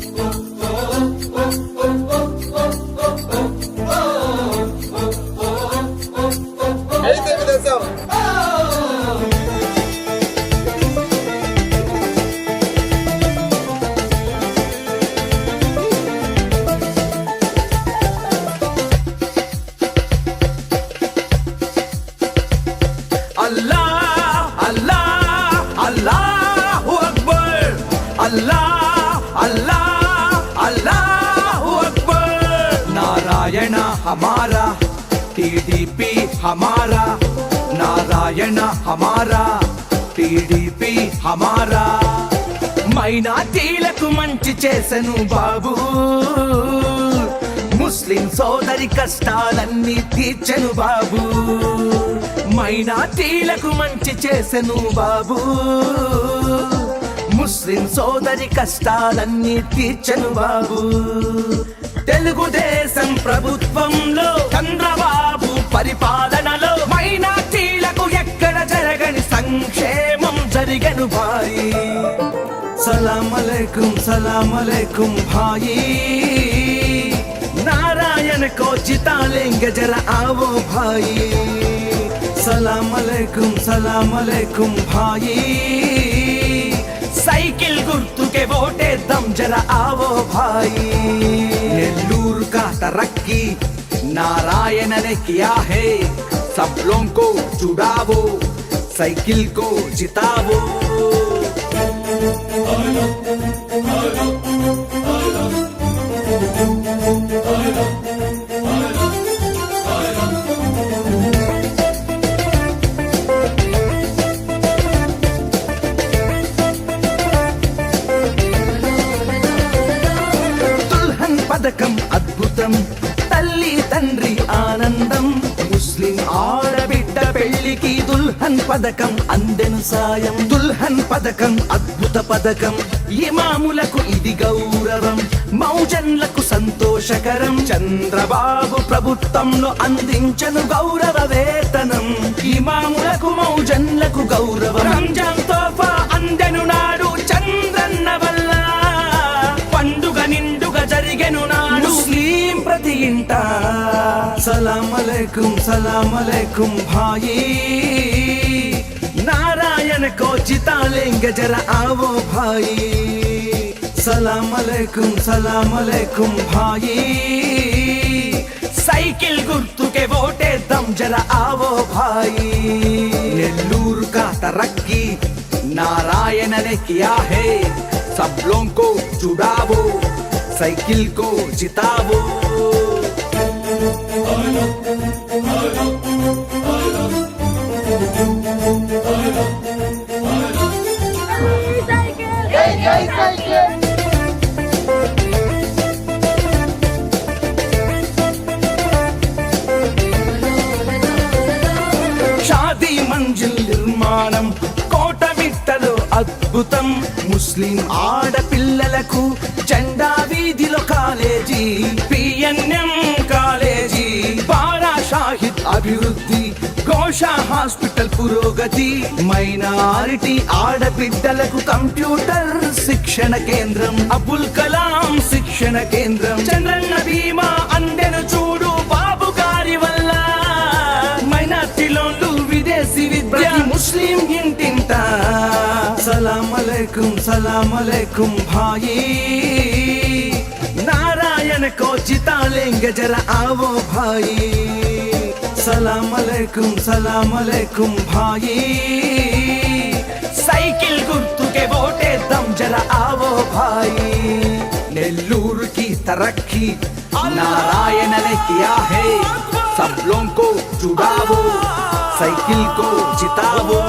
咚。నారాయణ హమారా TDP హమారా నారాయణ హమారా TDP హమారా. మైనార్టీలకు మంచి చేసను బాబు. ముస్లిం సోదరి కష్టాలన్నీ తీర్చెను బాబు. మైనార్టీలకు మంచి చేసెను బాబు. ముస్లిం సోదరి కష్టాలన్నీ తీర్చను బాబు. తెలుగుదేశం ప్రభుత్వంలో చంద్రబాబు పరిపాలనలో మైనార్టీలకు ఎక్కడ జరగని సంక్షేమం జరిగను భాయి. సలాం అలైకుం సలాం అలైకుం భాయి. నారాయణ కోచితాలింగ జర ఆవో భాయి. సలాం అలైకుం సలాం అలైకుం భాయి. కే ఓటేద్దాం జర ఆవో భాయి. నెల్లూరు కా తరక్కి నారాయణ నే కియా హే సబ్ లోం కో జుడావో సైకిల్ కో జితావో. పథకం అద్భుతం. తల్లి తండ్రి ఆనందం. ముస్లిం ఆడబిడ్డ పెళ్ళికి దుల్హన్ పథకం. అందెను సాయం. దుల్హన్ పథకం అద్భుత పథకం. ఇమాములకు ఇది గౌరవం. మౌజన్లకు సంతోషకరం. చంద్రబాబు ప్రభుత్వంలో అందించను గౌరవ వేతనం. ఇమాములకు మౌజన్లకు గౌరవం. ప్రతి ఇంట సలామలేకుం సలామలేకుం భాయి. నారాయణ కోచితాలింగ జర ఆవో భాయి. సలామలేకుం సలామలేకుం భాయి. సైకిల్ గుర్తుకే ఓటేద్దాం జర ఆవో భాయి. నెల్లూరు కా తరక్కి नारायण ने किया है सब लोगों को जुड़ावो साइकिल को जितावो నిర్మాణం కోట అద్భుతం. ముస్లిం ఆడపిల్లలకు జెండా వీధిలో కాలేజీ పిఎన్ఎం కాలేజీ. అభివృద్ధి గోషా హాస్పిటల్ పురోగతి మైనారిటీ ఆడబిడ్డలకు కంప్యూటర్ శిక్షణ కేంద్రం అబుల్ కలాం శిక్షణ కేంద్రం చంద్రన్న బీమా అందెను చూడు బాబు గారి వల్ల మైనార్టీలోళ్ళు విదేశీ విద్య ముస్లిం ఇంటింట సలాం అలైకుం సలాం అలైకుం భాయి నారాయణ को जिता लेंगे जरा आओ भाई సలాం అలైకుం సలాం అలైకుం భాయి సైకిల్ గుర్తుకే ఓటేద్దాం జర ఆవో భాయి నెల్లూరు की तरक्की नारायण ने किया है सब लोगों को जुड़ावो साइकिल को जितावो